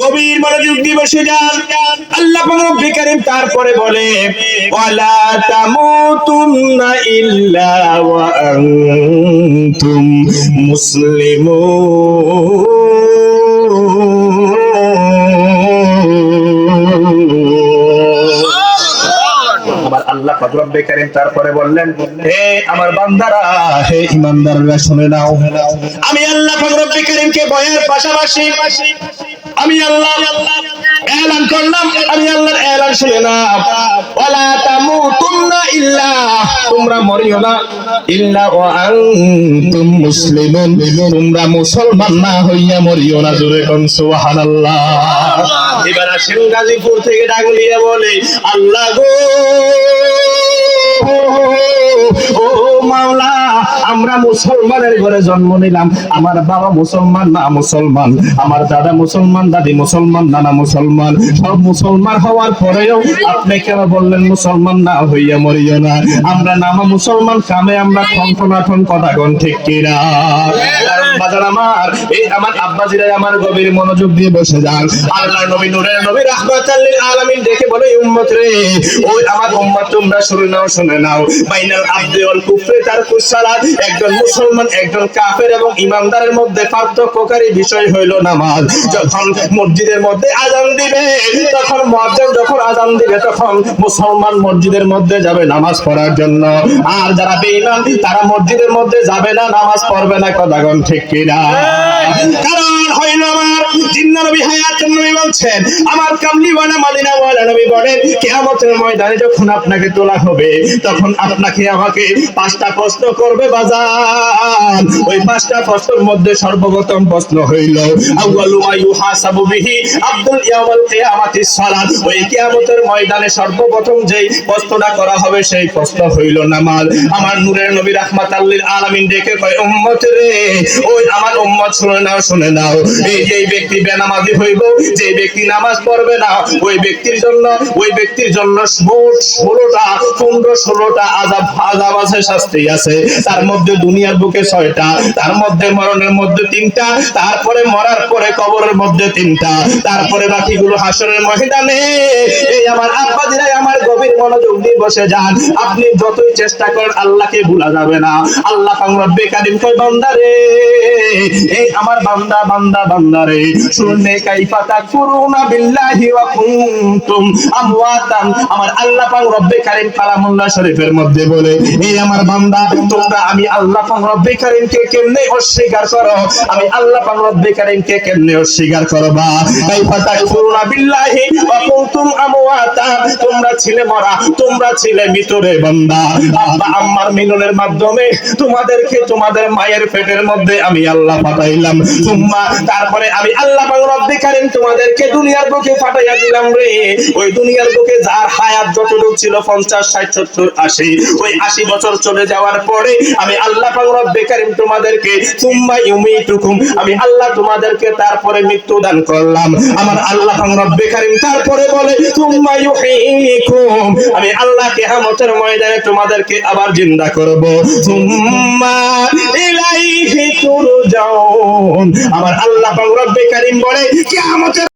গভীর মনোযোগ দিয়ে বসে যান। আল্লাহ পাক রব্বুল কারীম তারপরে বলে ওয়ালা তামুতুন্না ইল্লা ওয়া আনতুম মুসলিমুন। আল্লাহ রব্বে কারীম তারপরে বললেন হে আমার বান্দারা হে ইমানদাররা শুনে নাও। আমি আল্লাহ রব্বে কারীমকে ভয়ের পাশাপাশি আমি আল্লাহ, এলান করলাম, আমি আল্লাহর এলান শুনে নাও ওয়ালা তামুতুন্না ইল্লা, তোমরা মরিও না। ইল্লা তোমরা মুসলমান না হইয়া মরিও না, জোরে সুবহানাল্লাহ। এবার আসেন গাজীপুর থেকে ডাক বলে, আল্লাহ গো মুসলমানের ঘরে জন্ম নিলাম। আমার বাবা মুসলমান না মুসলমান। আমার দাদা মুসলমান, দাদি মুসলমান, নানা মুসলমান। সব মুসলমান হওয়ার পরেও আপনি কেন বললেন মুসলমান না হইয়া মরিও না? আমরা নামা মুসলমান কামে আমরা ঠন কথা গন ঠিক কিনা? বাজার আমার, এই আমার আমার গভীর মনোযোগ দিয়ে বসে যান। নবী নূরের নবী আলামিন দেখে বলে উম্মত রে, ওই আমার উম্মত তোমরা শুনে নাও শুনে নাও। বাইনাল ওয়াল কুফরি তারকুস সালাত একজন মুসলমান, একজন কাফের এবং মধ্যে পার্থক্যকারী বিষয় নামাজ। যখন মসজিদের মধ্যে আজান দিবে, তখন মুয়াজ্জিন যখন আজান দিবে, তখন মুসলমান মসজিদের মধ্যে যাবে নামাজ পড়ার জন্য। আর যারা বেঈমান, তারা মসজিদের মধ্যে যাবে না, নামাজ পড়বে না, কথাগণ ঠিক কিনা কারণ হইল আমার নবী নবী বলছেন, আমার নবী বলেন ময়দানে যখন আপনাকে তোলা হবে, তখন আপনাকে আমাকে পাঁচটা প্রশ্ন করবে বাজান। ওই পাঁচটা প্রশ্নের মধ্যে সর্বপ্রথম প্রশ্ন হইল, আউয়ালু বিহি আব্দুল সালাত। ওই ময়দানে সর্বপ্রথম যেই প্রশ্নটা করা হবে, সেই প্রশ্ন হইল নামাজ। আমার নূরের নবী রাহমাতাল লিল আলামিন ডেকে কয়, উম্মত রে, ওই আমার উম্মত শুনে নাও শুনে নাও। এই যে ব্যক্তি বেনামাজি হইব, যে ব্যক্তি নামাজ পড়বে না, ওই ব্যক্তির জন্য, ওই ব্যক্তির জন্য ষোলোটা, পনেরো ষোলোটা আজাব আজাব আছে, শাস্তি আছে। তার মধ্যে দুনিয়ার বুকে ছয়টা, তার মধ্যে মরণের মধ্যে তিনটা, তারপরে মরার পরে কবরের মধ্যে তিনটা, তারপরে বাকিগুলো হাসরের ময়দানে। এই আমার আব্বাজিরাই আমার গভীর মনোযোগ দিয়ে বসে যান। আপনি যতই চেষ্টা করেন, আল্লাহকে ভুলা যাবে না। আল্লাহ পাক বেকারিম কই বান্দা রে, এই আমার বান্দা বান্দা বান্দা রে। আমার আল্লাহ রব্বে কালামুল্লাহ শরীফের মধ্যে বলে এই আমার বান্দা, তোমরা আমি আল্লাহ রব্বে কেমনে অস্বীকার করো? আমি আল্লাহ রব্বে কেমনে অস্বীকার বিল্লাহি তোমরা ছিলে মরা, তোমরা ছিলে মৃতরে বান্দা। আব্বা আম্মার মিলনের মাধ্যমে তোমাদেরকে তোমাদের মায়ের পেটের মধ্যে আমি আল্লাহ পাঠাইলাম। তুম্মা তারপরে আমি আল্লাহ তোমাদেরকে দুনিয়ার বুকে দিলাম রে। ওই দুনিয়ার বুকে যার হায়াত ছিল 50 60 70 80 ওই 80 বছর চলে যাওয়ার পরে আমি আল্লাহ তোমাদেরকে তুম্মা ইউমিতুকুম, আমি আল্লাহ তোমাদেরকে তারপরে মৃত্যু দান করলাম। আমার আল্লাহ রব্বে তারপরে বলে, তুম্মা ইউহয়িকুম আমি আল্লাহ ময়দানে তোমাদেরকে আবার জিন্দা করব। ইলাইহি তুরজাউন আমার আল্লাহ পাক রব্বে কারীম বলে কিয়ামতের